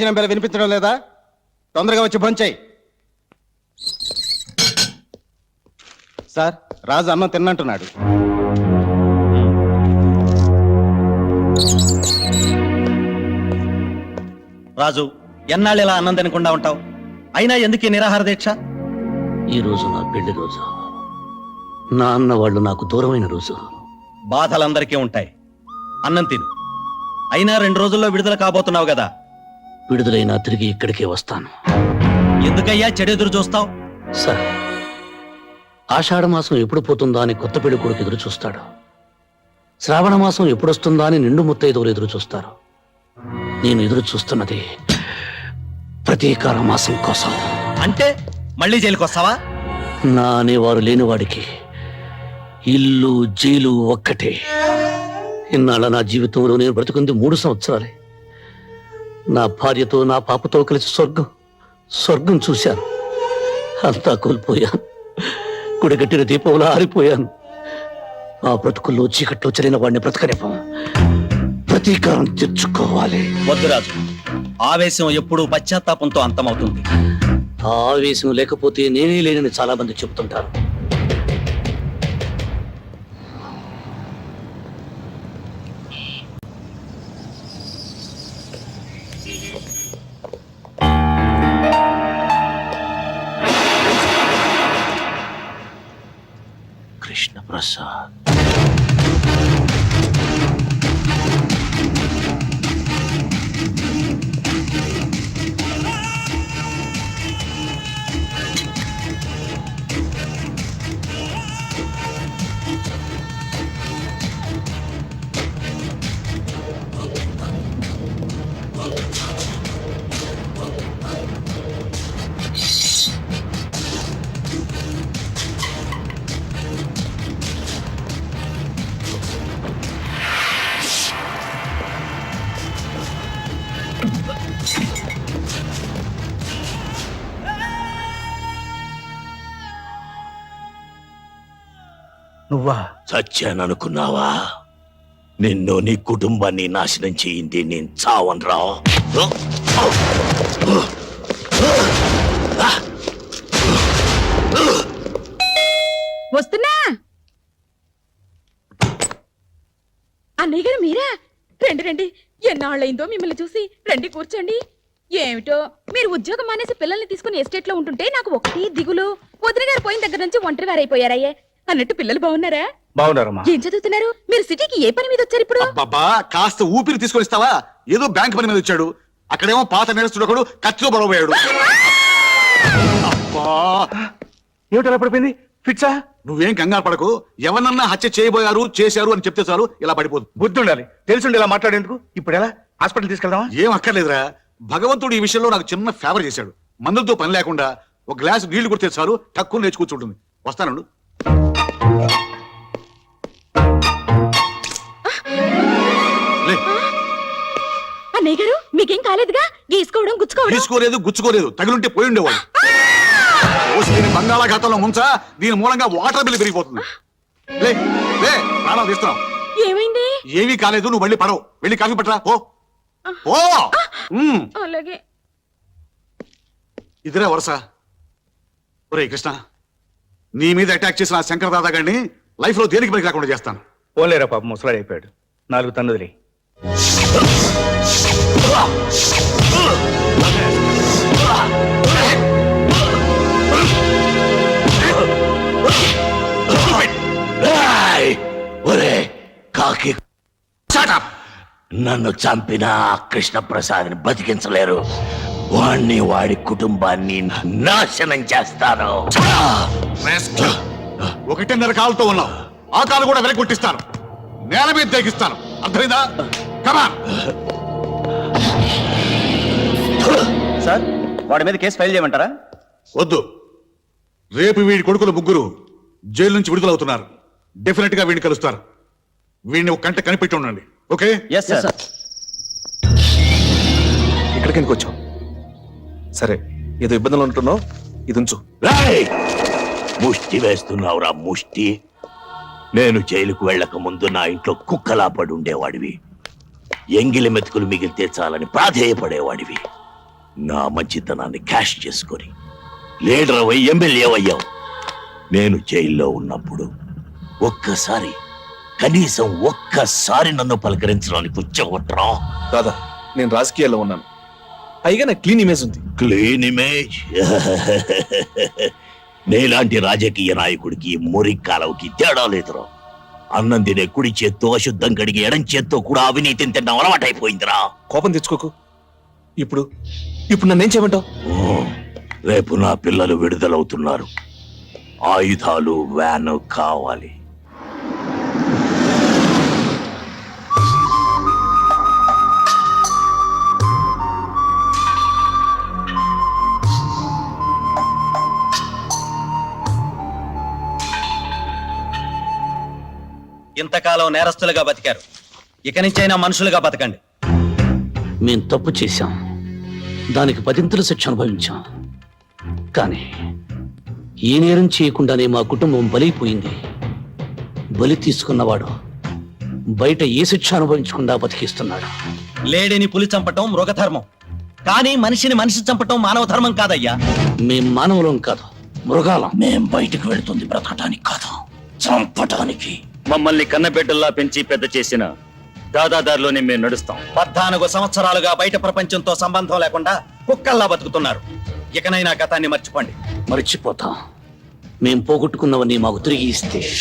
భోజనం పేరు వినిపించడం లేదా? తొందరగా వచ్చి భోంచేయి. సార్ రాజు అన్నం తిన్నంటున్నాడు. రాజు ఎన్నాళ్ళు ఇలా అన్నం తినకుండా ఉంటావు? అయినా ఎందుకు ఈ నిరాహార దీక్ష? ఈ రోజు నా పెళ్ళి రోజు. నా అన్న వాళ్ళు నాకు దూరమైన రోజు. బాధలందరికీ ఉంటాయి. అన్నం తిను. అయినా రెండు రోజుల్లో విడుదల కాబోతున్నావు కదా. విడుదలైనా తిరిగి ఇక్కడికే వస్తాను. ఎందుకయ్యా చెడెదురు చూస్తావు? సార్ ఆషాఢ మాసం ఎప్పుడు పోతుందా అని కొత్త పెళ్ళి కొడుకు ఎదురు చూస్తాడు. శ్రావణ మాసం ఎప్పుడు వస్తుందా అని నిండు ముత్తైదువులు ఎదురు చూస్తారు. నేను ఎదురు చూస్తున్నది ప్రతీకార మాసం కోసం. అంటే మళ్ళీ జైలుకి వస్తావా? నా అనేవారు లేనివాడికి ఇల్లు జైలు ఒక్కటే. ఇన్నాళ్ళ నా జీవితంలో నేను బ్రతుకుంది మూడు సంవత్సరాలే. నా భార్యతో నా పాపతో కలిసి స్వర్గం స్వర్గం చూశాను. అంతా కోల్పోయాను. గుడిగట్టిన దీపంలో ఆరిపోయాను. ఆ బ్రతుకుల్లో చీకట్లో చెరిన వాడిని బ్రతకనివ్వం. ప్రతీకారం తెచ్చుకోవాలి వద్దు రాజు ఆవేశం ఎప్పుడూ పశ్చాత్తాపంతో అంతమవుతుంది. ఆవేశం లేకపోతే నేనే లేనని చాలా మంది చెబుతుంటారు. కృష్ణ ప్రసాద్ నువ్వా? చచ్చాననుకున్నావా? నిన్ను నీ కుటుంబాన్ని నాశనం చేయింది నేను చావనరా. వస్తున్నా? అన్నయ్య గారు మీరా? రండి రండి. ఎన్నాళ్ళైందో మిమ్మల్ని చూసి రండి కూర్చోండి. ఏమిటో? మీరు ఉద్యోగం మానేసి పిల్లల్ని తీసుకుని ఎస్టేట్లో ఉంటుంటే నాకు ఒకటి దిగులు. వదిన గారు పోయిన దగ్గర నుంచి ఒంటరి వారైపోయారయ్యే అన్నట్టు పిల్లలు బాగున్నారా? బాగున్నారమ్మా. ఏం చదువుతున్నారు? మీరు సిటీకి ఏ పని మీద వచ్చారు ఇప్పుడు? అబ్బబ్బా కాస్త ఊపిరి తీసుకొని ఇస్తావా? ఏదో బ్యాంక్ పని మీద వచ్చాడు. అక్కడేమో పాత నేరస్తుడు ఒకడు కత్తిలో పొడవబోయాడు అబ్బా. ఏమిటలా పడిపోయింది? ఫిట్సా నువ్వేం కంగారు పడకు. ఎవరన్నా హత్య చేయబోయారు చేశారు అని చెప్తే చాలు ఇలా పడిపోతుంది బుద్ధి ఉండాలి. తెలిసి ఇలా మాట్లాడేందుకు? ఇప్పుడు ఎలా? హాస్పిటల్ తీసుకెళ్దామా? ఏం అక్కర్లేదురా. భగవంతుడు ఈ విషయంలో నాకు చిన్న ఫేవర్ చేశాడు. మందులతో పని లేకుండా ఒక గ్లాస్ నీళ్ళు కొడితే చాలు తక్కువ లేచి కూర్చుంటుంది. వస్తానండు. అన్నయ్య గారు మీకేం కాలేదుగా? గీసుకోవడం గుచ్చుకోవడం? తీసుకోలేదు గుచ్చుకోలేదు. తగిలుంటే పోయి ఉండేవాడు ఓసి దీని బంగాళాఖాతంలో ముంచా దీని మూలంగా వాటర్ బిల్ పెరిగిపోతుంది. లే లే ప్రాణం తీస్తున్నాం ఏమైంది? ఏమీ కాలేదు నువ్వు మళ్ళీ పడవు. వెళ్ళి కాఫీ పట్టరా పో. పో. ఉమ్, అలాగే. ఇదిరే వరుస. ఒరే కృష్ణ నీ మీద అటాక్ చేసిన ఆ శంకర్ దాదా గారిని లైఫ్లో దేనికి పనికి రాకుండా చేస్తాను? పోలేరా పాప ముసలాడు అయిపోయాడు. నాలుగు తన్నుదిలే! ఒరే కాకి. నన్ను చంపిన కృష్ణప్రసాద్ని బతికించలేరు. వాణ్ణి వాడి కుటుంబాన్ని నాశనం చేస్తాను. ఒకటిన్నర కాలుతో ఉన్నావు. ఆ కాలు కూడా వెనక్కి కొట్టిస్తాను. నేల మీద తెగిస్తాను. అర్థమైందా? కమాన్ సార్ వాడి మీద కేసు ఫైల్ చేయమంటారా? వద్దు. రేపు వీడి కొడుకులు ముగ్గురు జైలు నుంచి విడుదలవుతున్నారు. డెఫినెట్గా వీడిని కలుస్తారు. వీడిని ఒక కంట కనిపెట్టి ఉండండి. ఓకే ఎస్ సార్ ఇక్కడికి ఎందుకు వచ్చావు? సరే ఏదో ఇబ్బందులు ఉంటున్నావు? ఇది ఉంచు! ముష్టి వేస్తున్నావురా ముష్టి. నేను జైలుకు వెళ్ళక ముందు నా ఇంట్లో కుక్కలా పడి ఉండేవాడివి. ఎంగిలి మెతుకులు మిగిలితే చాలని ప్రాధేయపడేవాడివి. నా మంచితనాన్ని క్యాష్ చేసుకొని. లీడర్ అయ్యి ఎమ్మెల్యే అయ్యావు. నేను జైల్లో ఉన్నప్పుడు ఒక్కసారి కనీసం ఒక్కసారి నన్ను పలకరించడానికి వచ్చేవట్రా దాదా నేను రాజకీయాల్లో ఉన్నాను. పైగా నాకు క్లీన్ ఇమేజ్ ఉంది. క్లీన్ ఇమేజ్ నీలాంటి రాజకీయ నాయకుడికి మురి కాలవకి తేడా లేదురా. అన్నం తినే కుడి చేత్తో అశుద్ధం కడిగి ఎడం చేత్తో కూడా అవినీతిని తినడం అలవాటైపోయిందిరా. కోపం తెచ్చుకోకు. ఇప్పుడు ఇప్పుడు నన్నేం చేయమంటావు? ఓ, రేపు నా పిల్లలు విడుదలవుతున్నారు. ఆయుధాలు వ్యాన్ కావాలి. ఇంతకాలం నేరస్తులుగా బతికారు. ఇక నుంచైనా మనుషులుగా బతకండి. మేం తప్పు చేశాం. దానికి పదింతల శిక్ష అనుభవించాం. కానీ ఏ నేరం చేయకుండానే మా కుటుంబం బలైపోయింది. బలి తీసుకున్నవాడు బయట ఏ శిక్ష అనుభవించకుండా బతికిస్తున్నాడు. లేడీని పులి చంపటం మృగధర్మం. కానీ మనిషిని మనిషి చంపటం మానవ ధర్మం కాదయ్యా. మేం మానవులం కాదు మృగాలం. మేం బయటకు వెళుతుంది బ్రతకటానికి కాదు చంపటానికి. మమ్మల్ని కన్నబిడ్డల్లా పెంచి పెద్ద చేసిన దాదాదారిలోనే మేము నడుస్తాం. పద్నాలుగు సంవత్సరాలుగా బయట ప్రపంచంతో సంబంధం లేకుండా కుక్కల్లా బతుకుతున్నారు. ఇకనైనా గతాన్ని మర్చిపోండి. మర్చిపోతాం. మేం పోగొట్టుకున్నవన్నీ మాకు తిరిగి ఇస్తే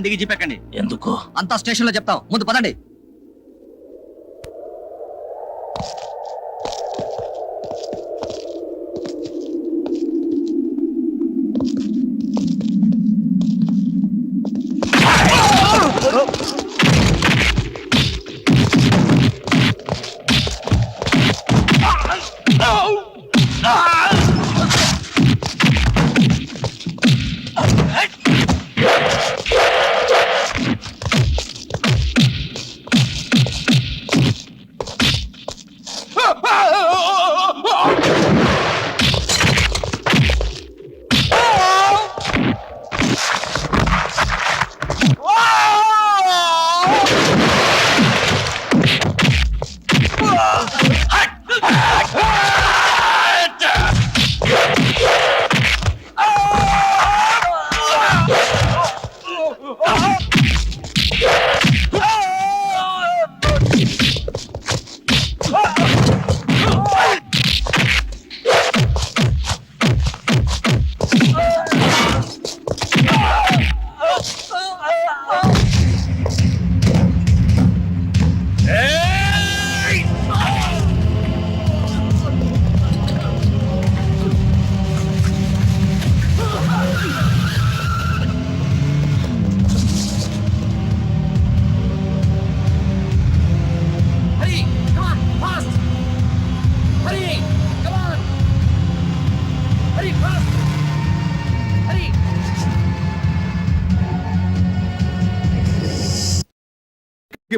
దిగి చెప్పకండి ఎందుకు అంతా స్టేషన్లో చెప్తాం ముందు పదండి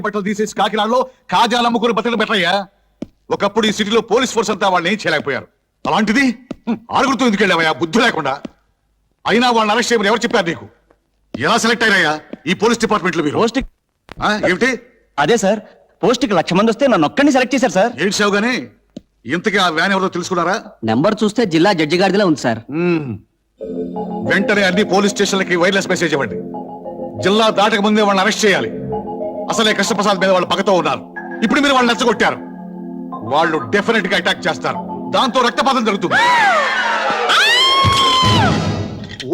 బట్టలు తీసేసి కాకినాడలో కాజాలు అమ్ముకుని బట్టలు పెట్టయ్యా ఒకప్పుడు ఈ సిటీలో పోలీస్ ఫోర్స్ అంతా వాళ్ళని ఏం చేయలేకపోయారు. అలాంటిది ఆరుగురితో ఎందుకు వెళ్ళావయ్యా? బుద్ధి లేకుండా. అయినా వాళ్ళని అరెస్ట్ చేయమని ఎవరు చెప్పారు నీకు? ఎలా సెలెక్ట్ అయినాయా ఈ పోలీస్ డిపార్ట్మెంట్లో మీరు పోస్టింగ్ ఏమిటి? అదే సార్ పోస్ట్కి లక్ష మంది వస్తే నన్ను ఒక్కడిని సెలెక్ట్ చేశారు సార్. ఏంటి సావు గానీ? ఇంతకీ ఆ వ్యాన్ ఎవరో తెలుసుకున్నారా? నెంబర్ చూస్తే జిల్లా జడ్జి గారిదిలా ఉంది సార్. వెంటనే అన్ని పోలీస్ స్టేషన్లకి వైర్లెస్ మెసేజ్ ఇవ్వండి. జిల్లా దాటక ముందే వాళ్ళని అరెస్ట్ చేయాలి. అసలే కృష్ణప్రసాద్ మీద వాళ్ళు పగతో ఉన్నారు. ఇప్పుడు మీరు వాళ్ళని నచ్చగొట్టారు. వాళ్ళు డెఫినెట్గా అటాక్ చేస్తారు. దాంతో రక్తపాతం జరుగుతుంది.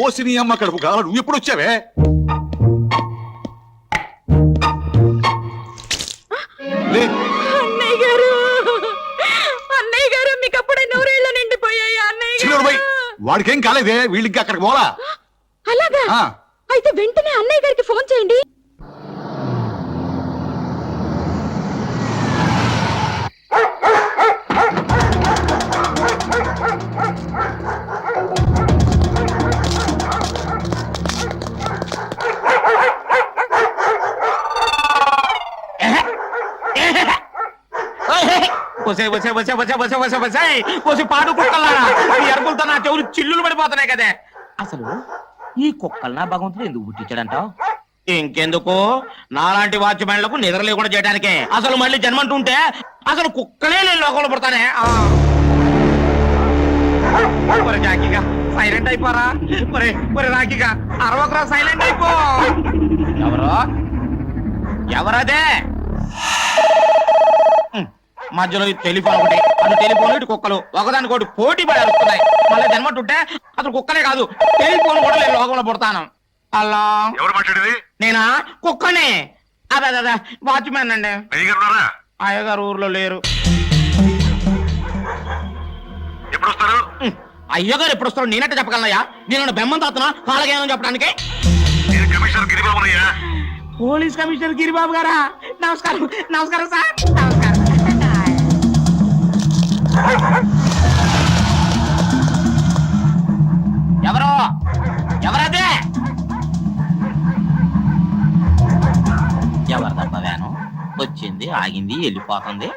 ఓసిని అమ్మ కడుపు కాల నువ్వు ఎప్పుడు వచ్చావే? వాడికేం కాలేదే? వీళ్ళకి అక్కడికి పోలా అలాగా. అయితే వెంటనే అన్నయ్య గారికి ఫోన్ చేయండి. వసే వసే వసే వసే వసే వసే వసే. వసే పాడు కుక్కలారా ఈ అరుపులతో నా చెవులు చిల్లులు పడిపోతున్నాయి కదే. అసలు ఈ కుక్కలు నా భగవంతుడు ఎందుకు పుట్టించాడంటావు? ఇంకెందుకు? నాలాంటి వాచ్మెన్లకు నిద్ర లేకుండా చేయడానికే అసలు మళ్ళీ జన్మంటుంటే అసలు కుక్కలే నేను లోకంలో పడతానే. ఒరే జాకీగా సైలెంట్ అయిపోరా. ఒరే ఒరే రాకీగా అరవకరా సైలెంట్ అయిపో. ఎవరో? ఎవరదే? మధ్యలో టెలిఫోన్ ఒకటి అటు టెలిఫోన్ ఇటు కుక్కలు ఒకదానికోటి పోటీ పడి అరుస్తున్నాయి మళ్ళీ జన్మటుంటే అసలు కుక్కలే కాదు టెలిఫోన్ కూడా నేను లోకంలో పుడతాను. అలా ఎవరు మాట్లాడేది? నేనా? కుక్కనే. అదే అదే, అదే వాచ్మెన్ అండి. అయ్యగారు ఊర్లో లేరు. ఎప్పుడు వస్తారు ఉమ్, అయ్యగారు ఎప్పుడు వస్తాడు నేనట్టు చెప్పగలనయ్యా. నేను బెమ్మం తాతనా కాలగేమని చెప్పడానికి. నేను కమిషనర్ గిరిబాబునయ్యా పోలీస్ కమిషనర్ గిరిబాబు గారా? నమస్కారం నమస్కారం సార్. నమస్కారం. ఎవరు? ఎవరదే? ఎవరిదబ్బ వ్యాను? వచ్చింది ఆగింది వెళ్ళిపోతుంది.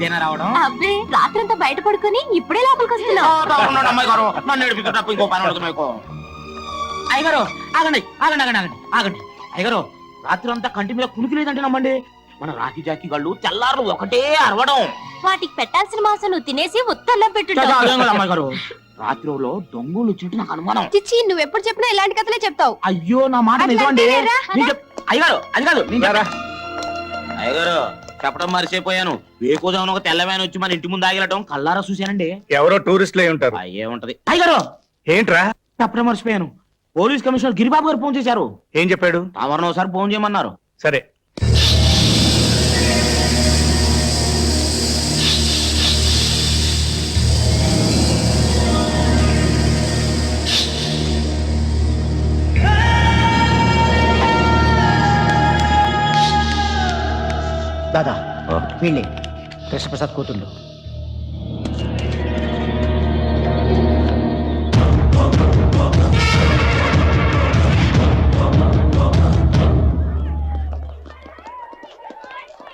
ఇదేనా రావడం? అబ్బే రాత్రంతా బయట పడుకొని ఇప్పుడే లోపలికి వస్తున్నావు. తప్పకుండా అమ్మాయి గారు. నన్ను ఏడిపిస్తే తప్ప ఇంకో పని ఉండదు మీకు. అయ్యగారు ఆగండి ఆగండి ఆగండి ఆగండి ఆగండి. అయ్యగారు రాత్రి అంతా కంటి మీద కునికి లేదంటే నమ్మండి. మన రాఖీ జాకి గళ్ళు తెల్లారు ఒకటే అరవడం. వాటికి పెట్టాల్సిన మాంసం నువ్వు తినేసి ఉత్తర్లో పెట్టు అమ్మాయి గారు. రాత్రిలో దొంగలు నాకు అనుమానం చిచ్చి నువ్వు ఎప్పుడు చెప్పినా ఇలాంటి కథలే చెప్తావు. అయ్యో నా మాట నిజమండి. అయ్యగారు అది కాదు అయ్యగారు చెప్పడం మర్చిపోయాను. వేకోజామున ఒక తెల్లవాయన వచ్చి మన ఇంటి ముందు ఆగిలటం కల్లారా చూశానండి. ఎవరో టూరిస్టులు అయి ఉంటారు. అయ్యే ఉంటది అయ్యగారు! ఏంట్రా? చెప్పడం మర్చిపోయాను. పోలీస్ కమిషనర్ గిరిబాబు గారు ఫోన్ చేశారు. ఏం చెప్పాడు? తమరిని ఒకసారి ఫోన్ చేయమన్నారు. సరే. దాదా వీళ్ళే. కృష్ణప్రసాద్ కూతుండు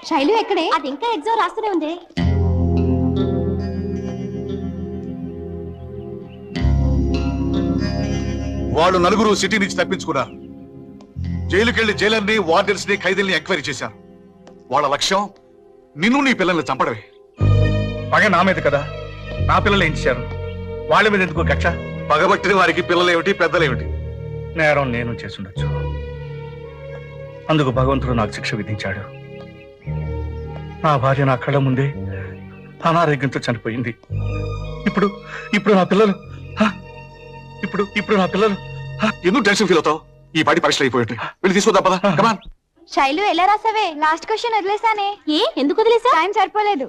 శైలు ఎక్కడే? అది ఇంకా ఎగ్జామ్ రాస్తూనే ఉంది. వాళ్ళు నలుగురు సిటీ నుంచి తప్పించుకున్నారు. జైలుకెళ్ళి జైలర్ని వార్డెన్స్ని ఖైదీల్ని ఎంక్వైరీ చేశారు. వాళ్ళ లక్ష్యం నిన్ను నీ పిల్లల్ని చంపడమే. పగ నా మీద కదా? నా పిల్లలు ఏం చేశారు? వాళ్ళ మీద ఎందుకు కక్ష? పగబట్టిన వారికి పిల్లలేమిటి పెద్దలేమిటి? నేరం నేను చేసుండొచ్చు. అందుకు భగవంతుడు నాకు శిక్ష విధించాడు. నా భార్య నా కళ్ళ ముందే అనారోగ్యంతో చనిపోయింది. ఇప్పుడు ఇప్పుడు నా పిల్లలు హ? ఇప్పుడు ఇప్పుడు నా పిల్లలు ఎందుకు టెన్షన్ ఫీల్ అవుతావు? ఈ పాటి పరీక్షలు అయిపోయాయి వెళ్ళి తీసుకుందాం పదా. కమాన్ శైలు ఎలా రాసావే? Last question వదిలేసానే. ఏ? ఎందుకు వదిలేసా టైం సరిపోలేదు.